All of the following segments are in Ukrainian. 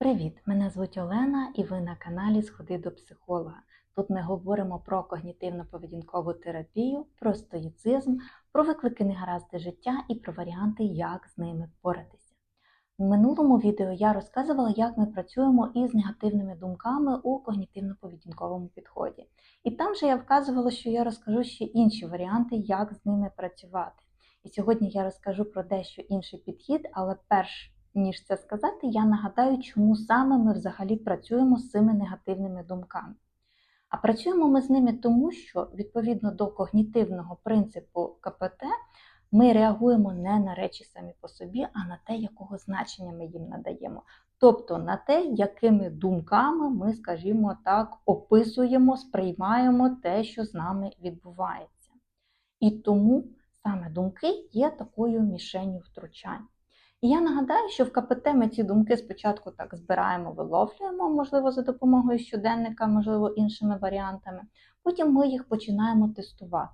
Привіт! Мене звуть Олена і ви на каналі Сходи до психолога. Тут ми говоримо про когнітивно-поведінкову терапію, про стоїцизм, про виклики негаразди життя і про варіанти, як з ними впоратися. В минулому відео я розказувала, як ми працюємо із негативними думками у когнітивно-поведінковому підході. І там же я вказувала, що я розкажу ще інші варіанти, як з ними працювати. І сьогодні я розкажу про дещо інший підхід, але перш ніж це сказати, я нагадаю, чому саме ми взагалі працюємо з цими негативними думками. А працюємо ми з ними тому, що відповідно до когнітивного принципу КПТ ми реагуємо не на речі самі по собі, а на те, якого значення ми їм надаємо. Тобто на те, якими думками ми, скажімо так, описуємо, сприймаємо те, що з нами відбувається. І тому саме думки є такою мішенью втручань. І я нагадаю, що в КПТ ми ці думки спочатку так збираємо, виловлюємо, можливо, за допомогою щоденника, можливо, іншими варіантами. Потім ми їх починаємо тестувати,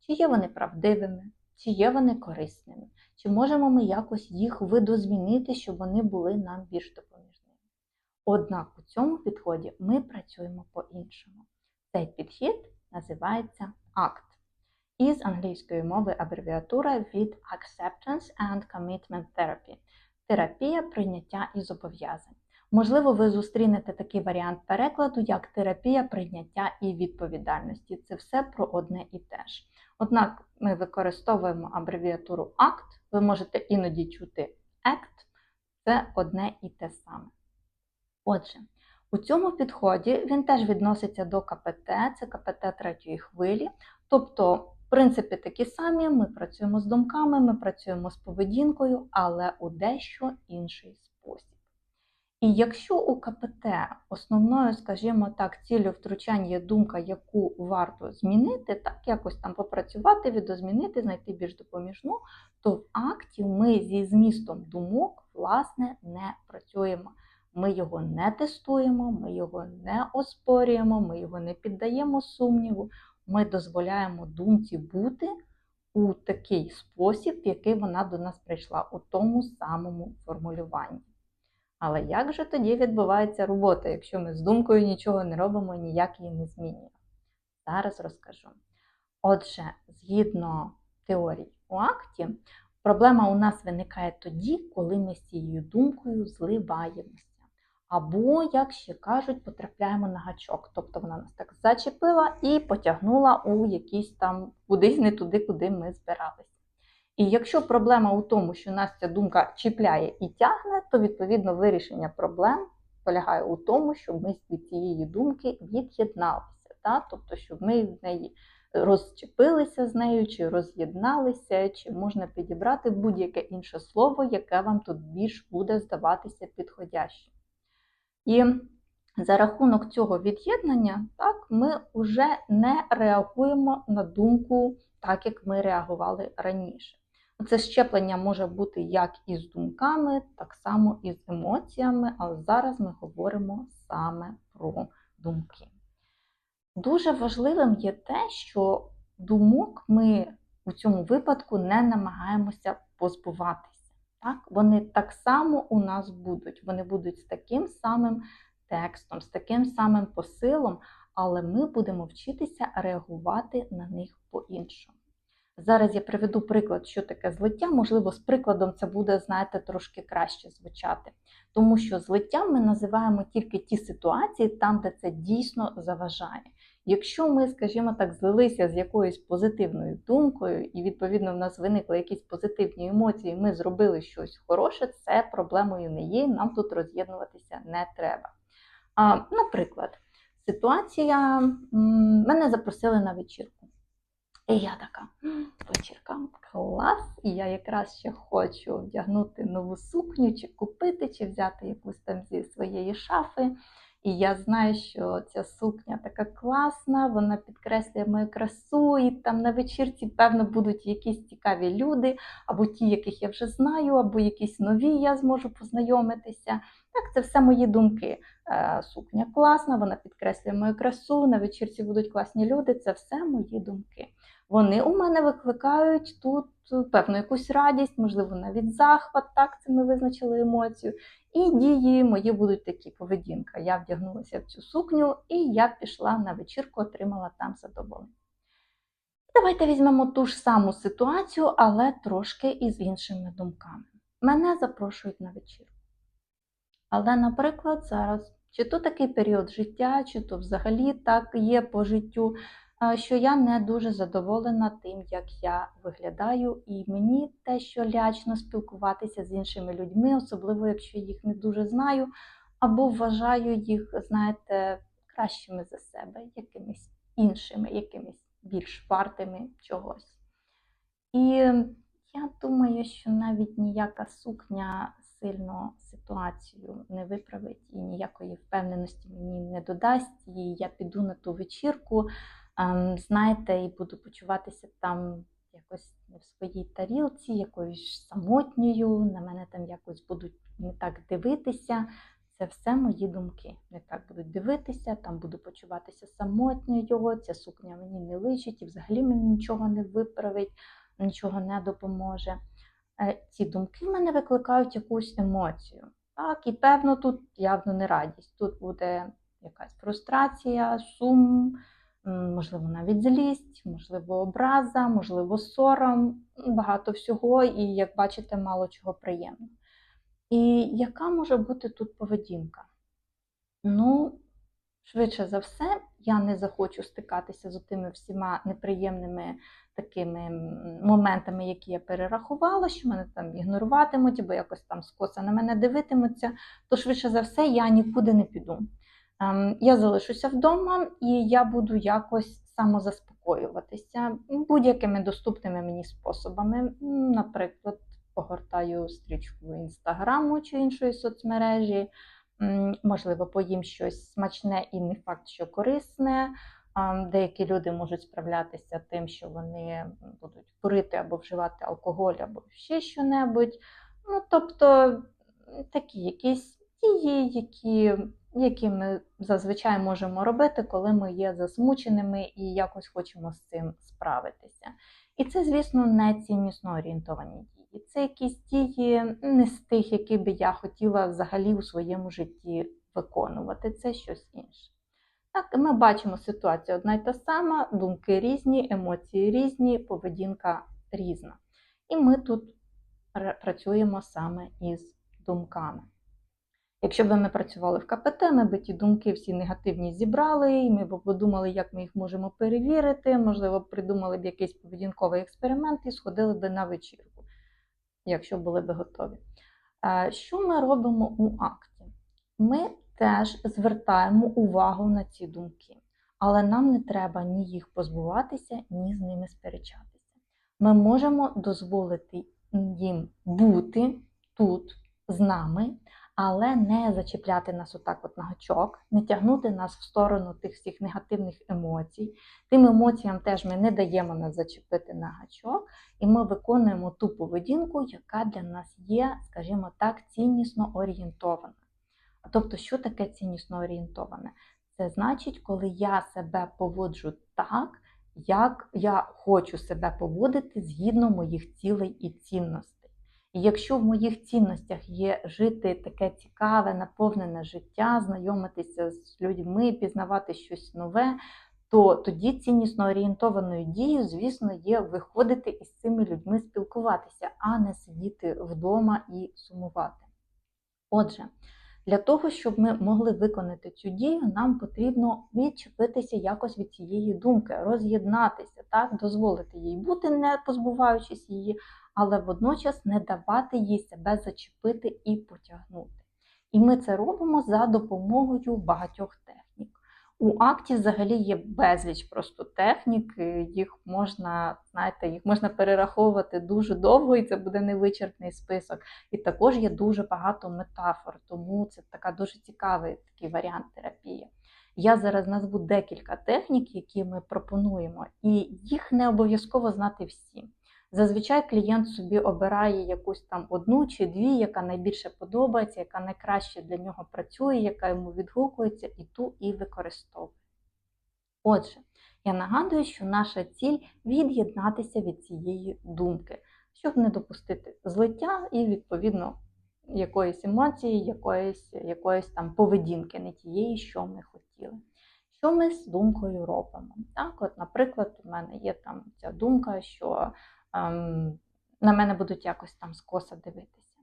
чи є вони правдивими, чи є вони корисними, чи можемо ми якось їх видозмінити, щоб вони були нам більш допоміжними. Однак у цьому підході ми працюємо по-іншому. Цей підхід називається акт із англійської мови абревіатура від Acceptance and Commitment Therapy терапія прийняття і зобов'язань. Можливо, ви зустрінете такий варіант перекладу, як терапія прийняття і відповідальності. Це все про одне і те ж. Однак ми використовуємо абревіатуру ACT, ви можете іноді чути ACT, це одне і те саме. Отже, у цьому підході він теж відноситься до КПТ, це КПТ третьої хвилі, тобто Принципи такі самі, ми працюємо з думками, ми працюємо з поведінкою, але у дещо інший спосіб. І якщо у КПТ основною, скажімо так, ціллю втручань є думка, яку варто змінити, так якось там попрацювати, відозмінити, знайти більш допоміжну, то в акті ми зі змістом думок, власне, не працюємо. Ми його не тестуємо, ми його не оспорюємо, ми його не піддаємо сумніву ми дозволяємо думці бути у такий спосіб, в який вона до нас прийшла, у тому самому формулюванні. Але як же тоді відбувається робота, якщо ми з думкою нічого не робимо, і ніяк її не змінюємо? Зараз розкажу. Отже, згідно теорій у акті, проблема у нас виникає тоді, коли ми з цією думкою зливаємося. Або, як ще кажуть, потрапляємо на гачок. Тобто вона нас так зачепила і потягнула у якийсь там кудись не туди, куди ми збиралися. І якщо проблема у тому, що нас ця думка чіпляє і тягне, то відповідно вирішення проблем полягає у тому, щоб ми від цієї думки від'єдналися. Тобто, щоб ми в неї розчепилися з нею, чи роз'єдналися, чи можна підібрати будь-яке інше слово, яке вам тут більш буде здаватися підходящим. І за рахунок цього від'єднання, так, ми вже не реагуємо на думку так, як ми реагували раніше. Це щеплення може бути як із думками, так само і з емоціями, але зараз ми говоримо саме про думки. Дуже важливим є те, що думок ми у цьому випадку не намагаємося позбуватися. Так? Вони так само у нас будуть. Вони будуть з таким самим текстом, з таким самим посилом, але ми будемо вчитися реагувати на них по-іншому. Зараз я приведу приклад, що таке злиття. Можливо, з прикладом це буде, знаєте, трошки краще звучати. Тому що злиттям ми називаємо тільки ті ситуації, там, де це дійсно заважає. Якщо ми, скажімо так, злилися з якоюсь позитивною думкою, і, відповідно, в нас виникли якісь позитивні емоції, ми зробили щось хороше, це проблемою не є, нам тут роз'єднуватися не треба. А, Наприклад, ситуація мене запросили на вечірку. І я така, вечірка, клас, і я якраз ще хочу вдягнути нову сукню, чи купити, чи взяти якусь там зі своєї шафи. І я знаю, що ця сукня така класна, вона підкреслює мою красу, і там на вечірці, певно, будуть якісь цікаві люди, або ті, яких я вже знаю, або якісь нові я зможу познайомитися. Так, це все мої думки. Е, сукня класна, вона підкреслює мою красу, на вечірці будуть класні люди, це все мої думки. Вони у мене викликають тут певну якусь радість, можливо, навіть захват, так це ми визначили емоцію. І дії мої будуть такі поведінка. Я вдягнулася в цю сукню і я пішла на вечірку, отримала там задоволення. Давайте візьмемо ту ж саму ситуацію, але трошки із іншими думками. Мене запрошують на вечірку. Але, наприклад, зараз, чи то такий період життя, чи то взагалі так є по життю, що я не дуже задоволена тим, як я виглядаю, і мені те, що лячно спілкуватися з іншими людьми, особливо якщо їх не дуже знаю, або вважаю їх, знаєте, кращими за себе, якимись іншими, якимись більш вартими чогось. І я думаю, що навіть ніяка сукня сильно ситуацію не виправить і ніякої впевненості мені не додасть. І я піду на ту вечірку, знаєте, і буду почуватися там якось в своїй тарілці, якоюсь самотньою. На мене там якось будуть не так дивитися. Це все мої думки. Не так будуть дивитися, там буду почуватися самотньою, ця сукня мені не личить і взагалі мені нічого не виправить, нічого не допоможе. Е, Ці думки в мене викликають якусь емоцію. Так, і певно, тут явно не радість. Тут буде якась фрустрація, сум, можливо, навіть злість, можливо, образа, можливо, сором, багато всього, і, як бачите, мало чого приємного. І яка може бути тут поведінка? Ну, швидше за все, я не захочу стикатися з тими всіма неприємними такими моментами, які я перерахувала, що мене там ігноруватимуть, або якось там скоса на мене дивитимуться, то швидше за все я нікуди не піду. Ем, Я залишуся вдома і я буду якось самозаспокоюватися будь-якими доступними мені способами. Наприклад, погортаю стрічку інстаграму чи іншої соцмережі, можливо, поїм щось смачне і не факт, що корисне. Деякі люди можуть справлятися тим, що вони будуть курити або вживати алкоголь, або ще що-небудь. Ну, тобто такі якісь дії, які, які ми зазвичай можемо робити, коли ми є засмученими і якось хочемо з цим справитися. І це, звісно, не ціннісно орієнтовані дії. Це якісь дії не з тих, які би я хотіла взагалі у своєму житті виконувати. Це щось інше. Так, ми бачимо ситуацію одна й та сама, думки різні, емоції різні, поведінка різна. І ми тут працюємо саме із думками. Якщо б ми працювали в КПТ, ми б ті думки всі негативні зібрали, і ми б подумали, як ми їх можемо перевірити, можливо, придумали б якийсь поведінковий експеримент і сходили б на вечірку, якщо були б готові. Е, Що ми робимо у акті? Ми теж звертаємо увагу на ці думки, але нам не треба ні їх позбуватися, ні з ними сперечатися. Ми можемо дозволити їм бути тут з нами, але не зачіпляти нас отак от на гачок, не тягнути нас в сторону тих всіх негативних емоцій. Тим емоціям теж ми не даємо нас зачепити на гачок, і ми виконуємо ту поведінку, яка для нас є, скажімо так, ціннісно орієнтована. Тобто, що таке ціннісно орієнтоване? Це значить, коли я себе поводжу так, як я хочу себе поводити згідно моїх цілей і цінностей. І якщо в моїх цінностях є жити таке цікаве, наповнене життя, знайомитися з людьми, пізнавати щось нове, то тоді ціннісно орієнтованою дією, звісно, є виходити із цими людьми спілкуватися, а не сидіти вдома і сумувати. Отже, для того, щоб ми могли виконати цю дію, нам потрібно відчепитися якось від цієї думки, роз'єднатися, так, дозволити їй бути, не позбуваючись її, але водночас не давати їй себе зачепити і потягнути. І ми це робимо за допомогою багатьох технік. У акті взагалі є безліч просто технік, їх можна, знаєте, їх можна перераховувати дуже довго, і це буде невичерпний список. І також є дуже багато метафор, тому це така дуже цікавий такий варіант терапії. Я зараз назву декілька технік, які ми пропонуємо, і їх не обов'язково знати всі. Зазвичай клієнт собі обирає якусь там одну чи дві, яка найбільше подобається, яка найкраще для нього працює, яка йому відгукується, і ту і використовує. Отже, я нагадую, що наша ціль від'єднатися від цієї думки, щоб не допустити злиття і, відповідно, якоїсь емоції, якоїсь, якоїсь там поведінки, не тієї, що ми хотіли. Що ми з думкою робимо? Так, от, наприклад, у мене є там ця думка, що на мене будуть якось там скоса дивитися.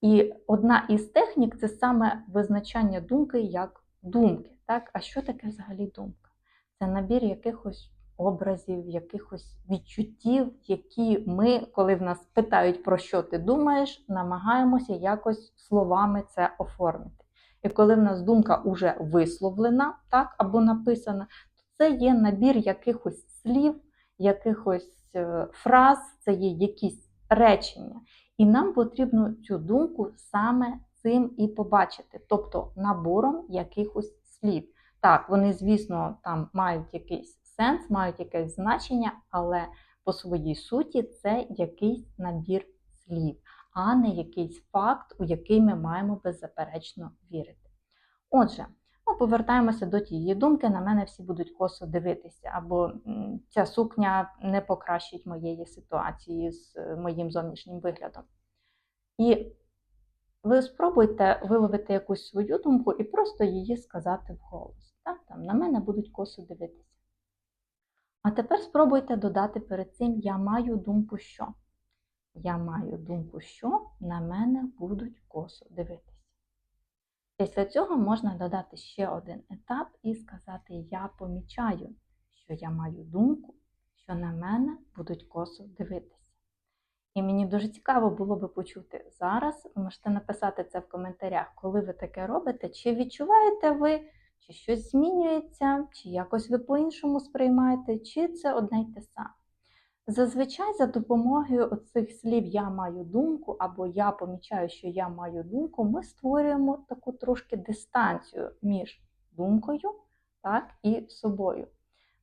І одна із технік це саме визначання думки як думки. Так? А що таке взагалі думка? Це набір якихось образів, якихось відчуттів, які ми, коли в нас питають, про що ти думаєш, намагаємося якось словами це оформити. І коли в нас думка вже висловлена, так, або написана, то це є набір якихось слів, якихось е, фраз, це є якісь речення. І нам потрібно цю думку саме цим і побачити, тобто набором якихось слів. Так, вони, звісно, там мають якийсь сенс, мають якесь значення, але по своїй суті це якийсь набір слів, а не якийсь факт, у який ми маємо беззаперечно вірити. Отже, ми повертаємося до тієї думки, на мене всі будуть косо дивитися, або ця сукня не покращить моєї ситуації з е, моїм зовнішнім виглядом. І ви спробуйте виловити якусь свою думку і просто її сказати вголос. Там, на мене будуть косо дивитися. А тепер спробуйте додати перед цим я маю думку, що. Я маю думку, що на мене будуть косо дивитися. Після цього можна додати ще один етап і сказати Я помічаю, що я маю думку, що на мене будуть косо дивитися. І мені дуже цікаво було би почути зараз. Ви можете написати це в коментарях, коли ви таке робите, чи відчуваєте ви, чи щось змінюється, чи якось ви по-іншому сприймаєте, чи це одне й те саме. Зазвичай за допомогою оцих слів Я маю думку або Я помічаю, що я маю думку, ми створюємо таку трошки дистанцію між думкою так, і собою.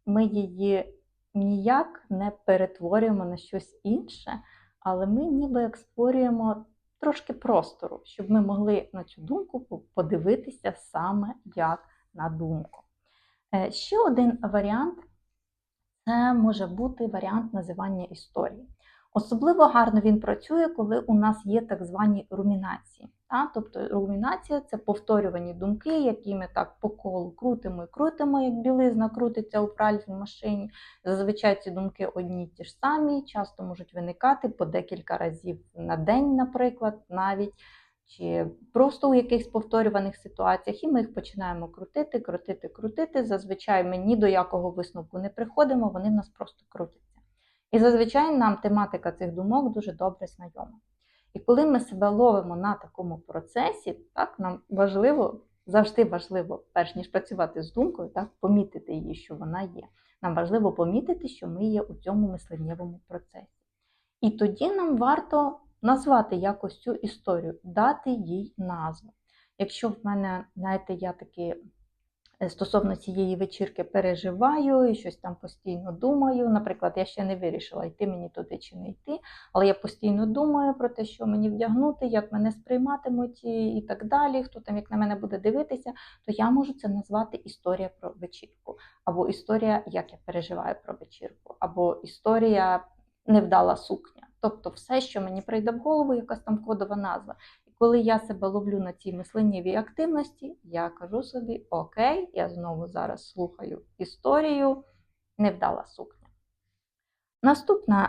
Ми її ніяк не перетворюємо на щось інше, але ми ніби як створюємо трошки простору, щоб ми могли на цю думку подивитися саме як на думку. Е, Ще один варіант це може бути варіант називання історії. Особливо гарно він працює, коли у нас є так звані румінації. Та? Тобто румінація це повторювані думки, які ми так по колу крутимо і крутимо, як білизна крутиться у пральній машині. Зазвичай ці думки одні ті ж самі, часто можуть виникати по декілька разів на день, наприклад, навіть чи просто у якихось повторюваних ситуаціях, і ми їх починаємо крутити, крутити, крутити. Зазвичай ми ні до якого висновку не приходимо, вони в нас просто крутяться. І зазвичай нам тематика цих думок дуже добре знайома. І коли ми себе ловимо на такому процесі, так, нам важливо, завжди важливо, перш ніж працювати з думкою, так, помітити її, що вона є. Нам важливо помітити, що ми є у цьому мисленнєвому процесі. І тоді нам варто назвати якось цю історію, дати їй назву. Якщо в мене, знаєте, я таки е, стосовно цієї вечірки переживаю і щось там постійно думаю. Наприклад, я ще не вирішила, йти мені туди чи не йти, але я постійно думаю про те, що мені вдягнути, як мене сприйматимуть і, і так далі, хто там як на мене буде дивитися, то я можу це назвати історія про вечірку, або історія, як я переживаю про вечірку, або історія невдала сукня. Тобто все, що мені прийде в голову, якась там кодова назва. І коли я себе ловлю на цій мисленнєвій активності, я кажу собі: Окей, я знову зараз слухаю історію, невдала сукня. Наступна,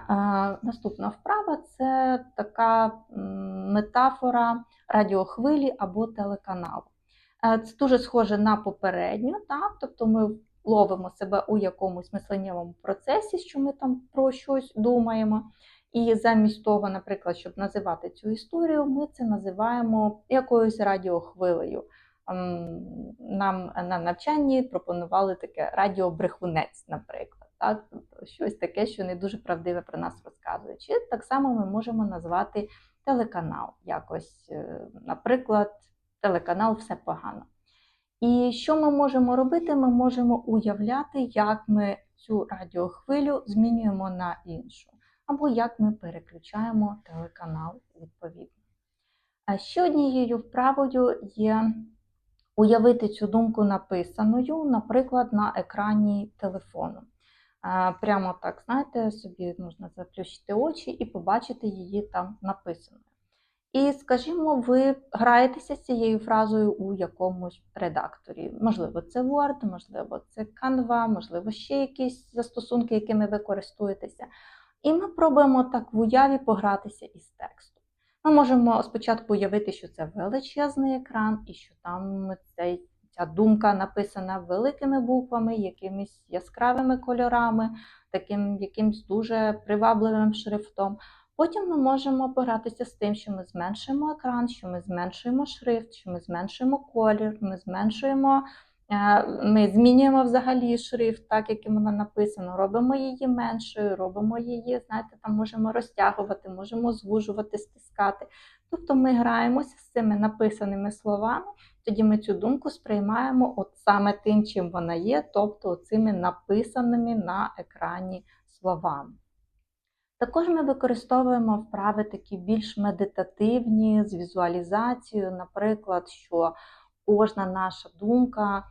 е, наступна вправа це така метафора радіохвилі або телеканалу. Е, це дуже схоже на попередню, так? тобто ми ловимо себе у якомусь мисленнєвому процесі, що ми там про щось думаємо. І замість того, наприклад, щоб називати цю історію, ми це називаємо якоюсь радіохвилею. Нам на навчанні пропонували таке радіобрехунець, наприклад, так? Тобто щось таке, що не дуже правдиве про нас розказує. Чи так само ми можемо назвати телеканал якось, е, наприклад, телеканал Все погано. І що ми можемо робити? Ми можемо уявляти, як ми цю радіохвилю змінюємо на іншу або як ми переключаємо телеканал відповідно. Ще однією вправою є уявити цю думку написаною, наприклад, на екрані телефону. Прямо так, знаєте, собі можна заплющити очі і побачити її там написаною. І, скажімо, ви граєтеся з цією фразою у якомусь редакторі. Можливо, це Word, можливо, це Canva, можливо, ще якісь застосунки, якими ви користуєтеся. І ми пробуємо так в уяві погратися із текстом. Ми можемо спочатку уявити, що це величезний екран, і що там цей, ця думка написана великими буквами, якимись яскравими кольорами, таким якимсь дуже привабливим шрифтом. Потім ми можемо погратися з тим, що ми зменшуємо екран, що ми зменшуємо шрифт, що ми зменшуємо колір, ми зменшуємо, ми змінюємо взагалі шрифт, так яким вона написана, робимо її меншою, робимо її, знаєте, там можемо розтягувати, можемо звужувати, стискати. Тобто ми граємося з цими написаними словами, тоді ми цю думку сприймаємо от саме тим, чим вона є, тобто цими написаними на екрані словами. Також ми використовуємо вправи такі більш медитативні з візуалізацією, наприклад, що кожна наша думка,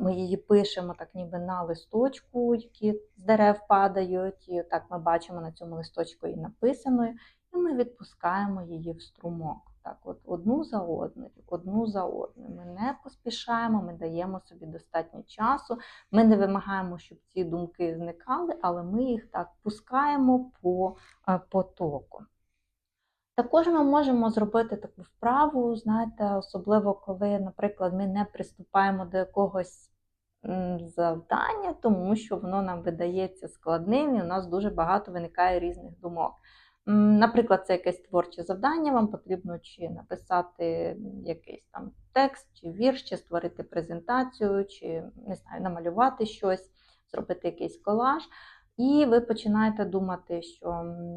ми її пишемо так ніби на листочку, які з дерев падають, і так ми бачимо на цьому листочку і написаною, і ми відпускаємо її в струмок. Так, от одну за одною, одну за одною. Ми не поспішаємо, ми даємо собі достатньо часу. Ми не вимагаємо, щоб ці думки зникали, але ми їх так пускаємо по потоку. Також ми можемо зробити таку вправу, знаєте, особливо коли, наприклад, ми не приступаємо до якогось завдання, тому що воно нам видається складним, і у нас дуже багато виникає різних думок. Наприклад, це якесь творче завдання, вам потрібно чи написати якийсь там текст, чи вірш, чи створити презентацію, чи не знаю, намалювати щось, зробити якийсь колаж. І ви починаєте думати, що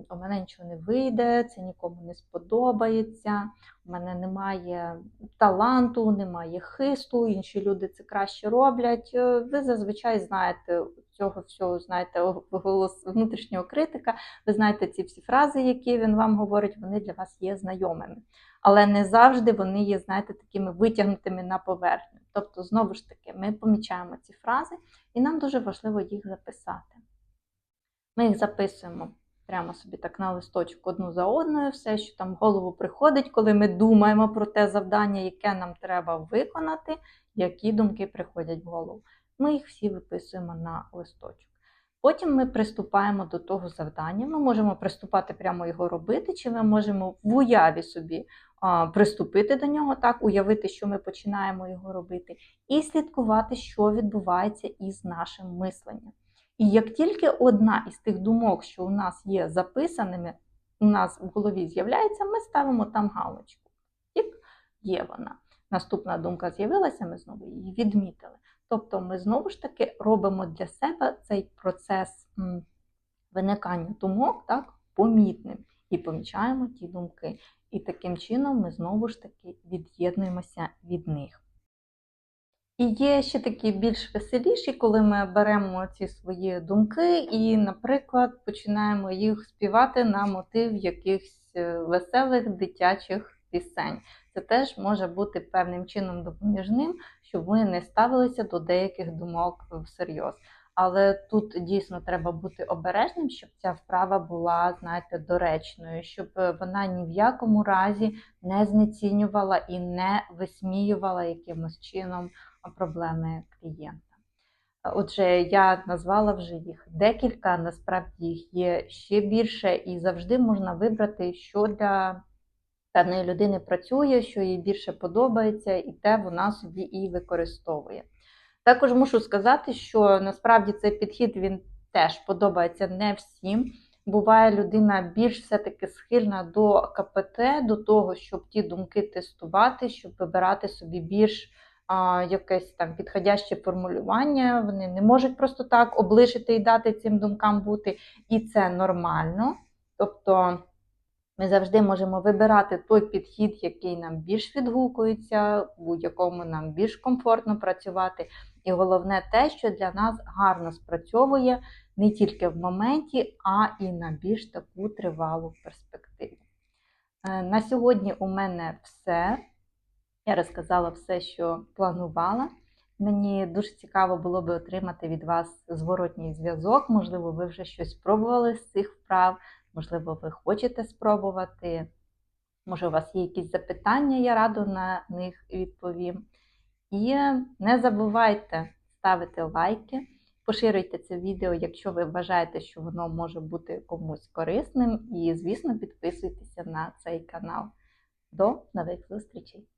у мене нічого не вийде, це нікому не сподобається, у мене немає таланту, немає хисту, інші люди це краще роблять. Е, ви зазвичай знаєте цього всього, знаєте, голос внутрішнього критика, ви знаєте ці всі фрази, які він вам говорить, вони для вас є знайомими. Але не завжди вони є, знаєте, такими витягнутими на поверхню. Тобто, знову ж таки, ми помічаємо ці фрази, і нам дуже важливо їх записати. Ми їх записуємо прямо собі так на листочку одну за одною, все, що там в голову приходить, коли ми думаємо про те завдання, яке нам треба виконати, які думки приходять в голову. Ми їх всі виписуємо на листочок. Потім ми приступаємо до того завдання. Ми можемо приступати прямо його робити, чи ми можемо в уяві собі а, приступити до нього, так, уявити, що ми починаємо його робити, і слідкувати, що відбувається із нашим мисленням. І як тільки одна із тих думок, що у нас є записаними, у нас в голові з'являється, ми ставимо там галочку. Тік, є вона. Наступна думка з'явилася, ми знову її відмітили. Тобто ми знову ж таки робимо для себе цей процес виникання думок так, помітним і помічаємо ті думки. І таким чином ми знову ж таки від'єднуємося від них. І є ще такі більш веселіші, коли ми беремо ці свої думки і, наприклад, починаємо їх співати на мотив якихось е, веселих дитячих пісень. Це теж може бути певним чином допоміжним, щоб ми не ставилися до деяких думок всерйоз. Але тут дійсно треба бути обережним, щоб ця вправа була, знаєте, доречною, щоб вона ні в якому разі не знецінювала і не висміювала якимось чином проблеми клієнта. Отже, я назвала вже їх декілька, насправді їх є ще більше, і завжди можна вибрати, що для певної людини працює, що їй більше подобається, і те вона собі і використовує. Також мушу сказати, що насправді цей підхід він теж подобається не всім. Буває людина більш все-таки схильна до КПТ, до того, щоб ті думки тестувати, щоб вибирати собі більш якесь там підходяще формулювання. Вони не можуть просто так облишити і дати цим думкам бути. І це нормально. Тобто ми завжди можемо вибирати той підхід, який нам більш відгукується, у якому нам більш комфортно працювати. І головне те, що для нас гарно спрацьовує не тільки в моменті, а і на більш таку тривалу перспективу. Е, на сьогодні у мене все. Я розказала все, що планувала. Мені дуже цікаво було би отримати від вас зворотній зв'язок. Можливо, ви вже щось спробували з цих вправ, можливо, ви хочете спробувати. Може, у вас є якісь запитання, я радо на них відповім. І не забувайте ставити лайки, поширюйте це відео, якщо ви вважаєте, що воно може бути комусь корисним. І, звісно, підписуйтеся на цей канал. До нових зустрічей!